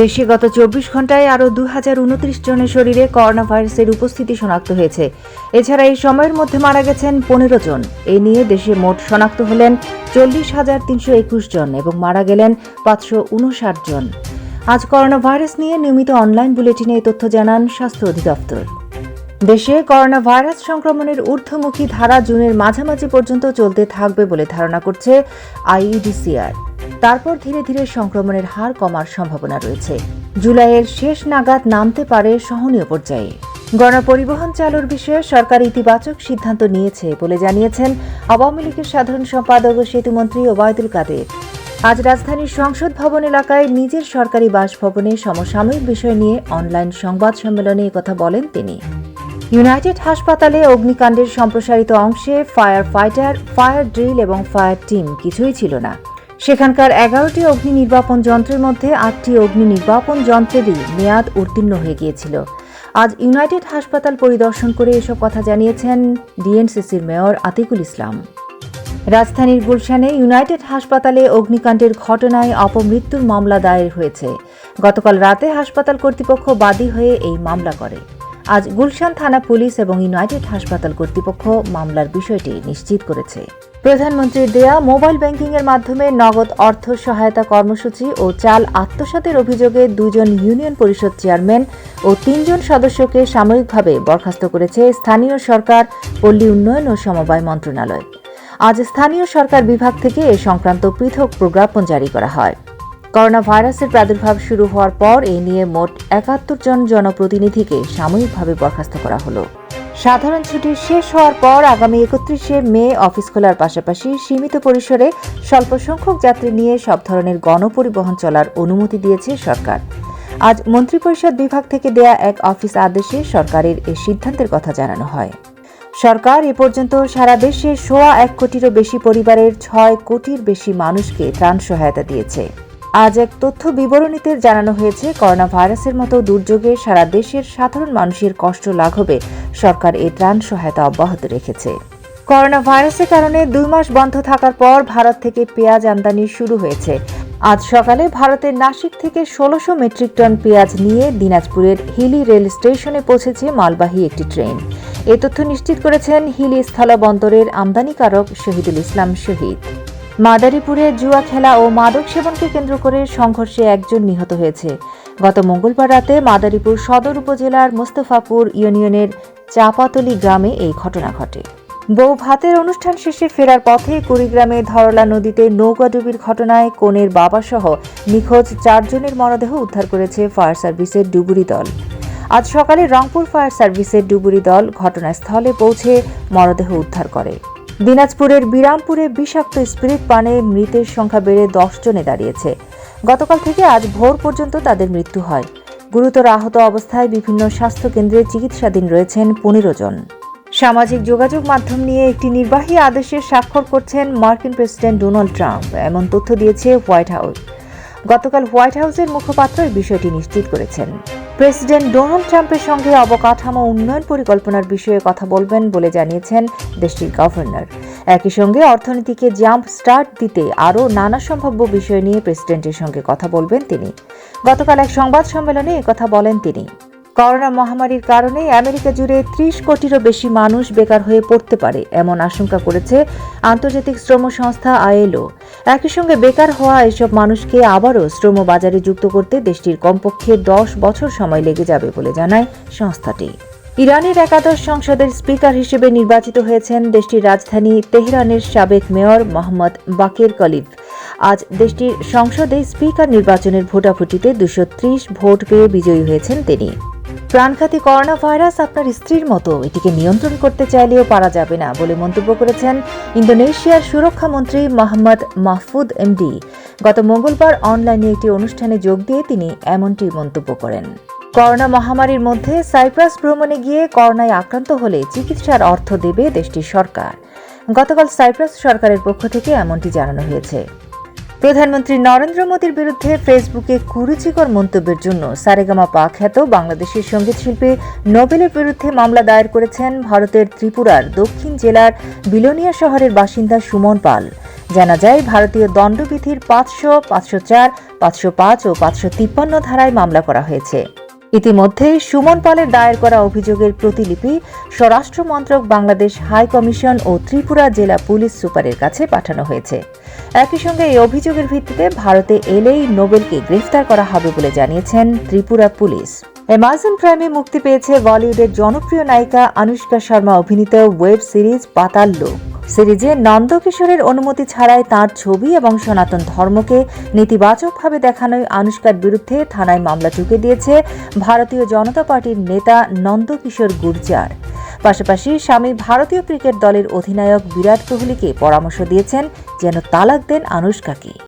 দেশে গত চব্বিশ ঘন্টায় আরও দু হাজার উনত্রিশ জনের শরীরে করোনা ভাইরাসের উপস্থিতি শনাক্ত হয়েছে। এছাড়া এই সময়ের মধ্যে মারা গেছেন পনেরো জন। এ নিয়ে দেশে মোট শনাক্ত হলেন চল্লিশ হাজার তিনশো একুশ জন এবং মারা গেলেন পাঁচশো উনষাট জন। আজ করোনা ভাইরাস নিয়ে নিয়মিত অনলাইন বুলেটিনে এই তথ্য জানান স্বাস্থ্য অধিদপ্তর। দেশে করোনা ভাইরাস সংক্রমণের ঊর্ধ্বমুখী ধারা জুনের মাঝামাঝি পর্যন্ত চলতে থাকবে বলে ধারণা করছে আইইডিসিআর। তারপর ধীরে ধীরে সংক্রমণের হার কমার সম্ভাবনা রয়েছে। জুলাইয়ের শেষ নাগাদ নামতে পারে সহনীয় পর্যায়ে। গণপরিবহন চালুর বিষয়ে সরকার ইতিবাচক সিদ্ধান্ত নিয়েছে বলে জানিয়েছেন আওয়ামী লীগের সাধারণ সম্পাদক ও সেতুমন্ত্রী ওবায়দুল কাদের। আজ রাজধানীর সংসদ ভবন এলাকায় নিজের সরকারি বাসভবনে সমসাময়িক বিষয় নিয়ে অনলাইন সংবাদ সম্মেলনে কথা বলেন তিনি। ইউনাইটেড হাসপাতালে অগ্নিকাণ্ডের সম্প্রসারিত অংশে ফায়ার ফাইটার ফায়ার ড্রিল এবং ফায়ার টিম কিছুই ছিল না। সেখানকার এগারোটি অগ্নি নির্বাপন যন্ত্রের মধ্যে আটটি অগ্নি নির্বাপন যন্ত্রেরই মেয়াদ উত্তীর্ণ হয়ে গিয়েছিল। আজ ইউনাইটেড হাসপাতাল পরিদর্শন করে এসব কথা জানিয়েছেন ডিএনসিসির মেয়র আতিকুল ইসলাম। রাজধানীর গুলশানে ইউনাইটেড হাসপাতালে অগ্নিকাণ্ডের ঘটনায় অপমৃত্যুর মামলা দায়ের হয়েছে। গতকাল রাতে হাসপাতাল কর্তৃপক্ষ বাদী হয়ে এই মামলা করে। আজ গুলশান থানা পুলিশ এবং ইউনাইটেড হাসপাতাল কর্তৃপক্ষ মামলার বিষয়টি নিশ্চিত করেছে। প্রধানমন্ত্রীর দেয়া মোবাইল ব্যাংকিং এর মাধ্যমে নগদ অর্থ সহায়তা কর্মসূচি ও চাল আত্মসাতের অভিযোগে দুজন ইউনিয়ন পরিষদ চেয়ারম্যান ও তিনজন সদস্যকে সাময়িকভাবে বরখাস্ত করেছে স্থানীয় সরকার, পল্লী উন্নয়ন ও সমবায় মন্ত্রণালয়। আজ স্থানীয় সরকার বিভাগ থেকে এ সংক্রান্ত পৃথক প্রজ্ঞাপন জারি করা হয়। করোনা ভাইরাসের প্রাদুর্ভাব শুরু হওয়ার পর এই নিয়ে মোট একাত্তর জন জনপ্রতিনিধিকে সাময়িকভাবে বরখাস্ত করা হলো। সাধারণ ছুটি শেষ হওয়ার পর আগামী একত্রিশে মে অফিস খোলার পাশাপাশি সীমিত পরিসরে স্বল্প সংখ্যক যাত্রী নিয়ে সব ধরনের গণপরিবহন চলার অনুমতি দিয়েছে সরকার। আজ মন্ত্রিপরিষদ বিভাগ থেকে দেয়া এক অফিস আদেশে সরকারের এই সিদ্ধান্তের কথা জানানো হয়। সরকার এ পর্যন্ত সারা দেশে সোয়া এক কোটিরও বেশি পরিবারের ছয় কোটির বেশি মানুষকে ত্রাণ সহায়তা দিয়েছে। আজ এক তথ্য বিবরণীতে জানানো হয়েছে করোনা ভাইরাসের মতো দুর্যোগে সারা দেশের সাধারণ মানুষের কষ্ট লাঘবে। সরকার এই ত্রাণ সহায়তা অব্যাহত রেখেছে। করোনা ভাইরাসের কারণে দুই মাস বন্ধ থাকার পর ভারত থেকে পেঁয়াজ আমদানি শুরু হয়েছে। আজ সকালে ভারতের নাসিক থেকে ষোলোশো মেট্রিক টন পেঁয়াজ নিয়ে দিনাজপুরের হিলি রেল স্টেশনে পৌঁছেছে মালবাহী একটি ট্রেন। এ তথ্য নিশ্চিত করেছেন হিলি স্থলবন্দরের আমদানিকারক শহীদুল ইসলাম শহীদ। মাদারীপুরে জুয়া খেলা ও মাদক সেবনকে কেন্দ্র করে সংঘর্ষে একজন নিহত হয়েছে। গত মঙ্গলবার রাতে মাদারীপুর সদর উপজেলার মোস্তফাপুর ইউনিয়নের চাপাতলি গ্রামে এই ঘটনা ঘটে। বউ ভাতের অনুষ্ঠান শেষে ফেরার পথে কুড়িগ্রামে ধরলা নদীতে নৌকাডুবির ঘটনায় কনের বাবাসহ নিখোঁজ চারজনের মরদেহ উদ্ধার করেছে ফায়ার সার্ভিসের ডুবুরি দল। আজ সকালে রংপুর ফায়ার সার্ভিসের ডুবুরি দল ঘটনাস্থলে পৌঁছে মরদেহ উদ্ধার করে। দিনাজপুরের বিরামপুরে বিষাক্ত স্পিরিট পানে মৃতের সংখ্যা বেড়ে দশ জনে দাঁড়িয়েছে। গতকাল থেকে আজ ভোর পর্যন্ত তাদের মৃত্যু হয়। গুরুতর আহত অবস্থায় বিভিন্ন স্বাস্থ্য কেন্দ্রে চিকিৎসাধীন রয়েছেন পনেরো জন। সামাজিক যোগাযোগ মাধ্যম নিয়ে একটি নির্বাহী আদেশে স্বাক্ষর করছেন মার্কিন প্রেসিডেন্ট ডোনাল্ড ট্রাম্প। এমন তথ্য দিয়েছে হোয়াইট হাউস। গতকাল হোয়াইট হাউসের মুখপাত্র বিষয়টি নিশ্চিত করেছেন। প্রেসিডেন্ট ডোনাল্ড ট্রাম্পের সঙ্গে অবকাঠামো উন্নয়ন পরিকল্পনার বিষয়ে কথা বলবেন বলে জানিয়েছেন দেশটির গভর্নর। একই সঙ্গে অর্থনীতিকে জাম্প স্টার্ট দিতে আরও নানা সম্ভাব্য বিষয় নিয়ে প্রেসিডেন্টের সঙ্গে কথা বলবেন তিনি। গতকাল এক সংবাদ সম্মেলনে একথা বলেন তিনি। করোনা মহামারীর কারণে আমেরিকা জুড়ে ত্রিশ কোটিরও বেশি মানুষ বেকার হয়ে পড়তে পারে, এমন আশঙ্কা করেছে আন্তর্জাতিক শ্রম সংস্থা আইএলও। একই সঙ্গে বেকার হওয়া এসব মানুষকে আবারও শ্রম বাজারে যুক্ত করতে দেশটির কমপক্ষে দশ বছর সময় লেগে যাবে বলে জানায় সংস্থাটি। ইরানের একাদশ সংসদের স্পিকার হিসেবে নির্বাচিত হয়েছেন দেশটির রাজধানী তেহরানের সাবেক মেয়র মোহাম্মদ বাকের কলিফ। আজ দেশটির সংসদে স্পিকার নির্বাচনের ভোটাভুটিতে দুশো ত্রিশ ভোট পেয়ে বিজয়ী হয়েছেন তিনি। প্রাণঘাতী করোনা ভাইরাস আপনার স্ত্রীর মতো। এটিকে নিয়ন্ত্রণ করতে চাইলেও পারা যাবে না বলে মন্তব্য করেছেন ইন্দোনেশিয়ার সুরক্ষা মন্ত্রী মোহাম্মদ মাহফুদ এমডি। গত মঙ্গলবার অনলাইনে একটি অনুষ্ঠানে যোগ দিয়ে তিনি এমনটি মন্তব্য করেন। করোনা মহামারীর মধ্যে সাইপ্রাস ভ্রমণে গিয়ে করোনায় আক্রান্ত হলে চিকিৎসার অর্থ দেবে দেশটির সরকার। গতকাল সাইপ্রাস সরকারের পক্ষ থেকে এমনটি জানানো হয়েছে। প্রধানমন্ত্রী নরেন্দ্র মোদীর বিরুদ্ধে ফেসবুকে কুরুচিকর মন্তব্যের জন্য সারেগামা পা খ্যাত বাংলাদেশের সংগীত শিল্পী নোবেলের বিরুদ্ধে মামলা দায়ের করেছেন ভারতের ত্রিপুরার দক্ষিণ জেলার বিলোনিয়া শহরের বাসিন্দা সুমন পাল। জানা যায়, ভারতীয় দণ্ডবিধির পাঁচশো পাঁচশো চার, পাঁচশো পাঁচ ও পাঁচশো তিপ্পান্ন ধারায় মামলা করা হয়েছে। ইতিমধ্যে সুমন পালের দায়ের করা অভিযোগের প্রতিলিপি স্বরাষ্ট্র মন্ত্রক বাংলাদেশ হাই কমিশন ও ত্রিপুরা জেলা পুলিশ সুপারের কাছে পাঠানো হয়েছে। একই সঙ্গে এই অভিযোগের ভিত্তিতে ভারতে এলেই নোবেলকে গ্রেফতার করা হবে বলে জানিয়েছেন ত্রিপুরা পুলিশ। অ্যামাজন প্রাইমে মুক্তি পেয়েছে বলিউডের জনপ্রিয় নায়িকা আনুষ্কা শর্মা অভিনীত ওয়েব সিরিজ পাতাল লোক। সিরিজে নন্দকিশোরের অনুমতি ছাড়াই তার ছবি এবং সনাতন ধর্মকে নেতিবাচকভাবে দেখানোয় আনুষ্কার বিরুদ্ধে থানায় মামলা চুকে দিয়েছে ভারতীয় জনতা পার্টির নেতা নন্দকিশোর গুর্জার। পাশাপাশি স্বামী ভারতীয় ক্রিকেট দলের অধিনায়ক বিরাট কোহলিকে পরামর্শ দিয়েছেন যেন তালাক দেন আনুষ্কাকে।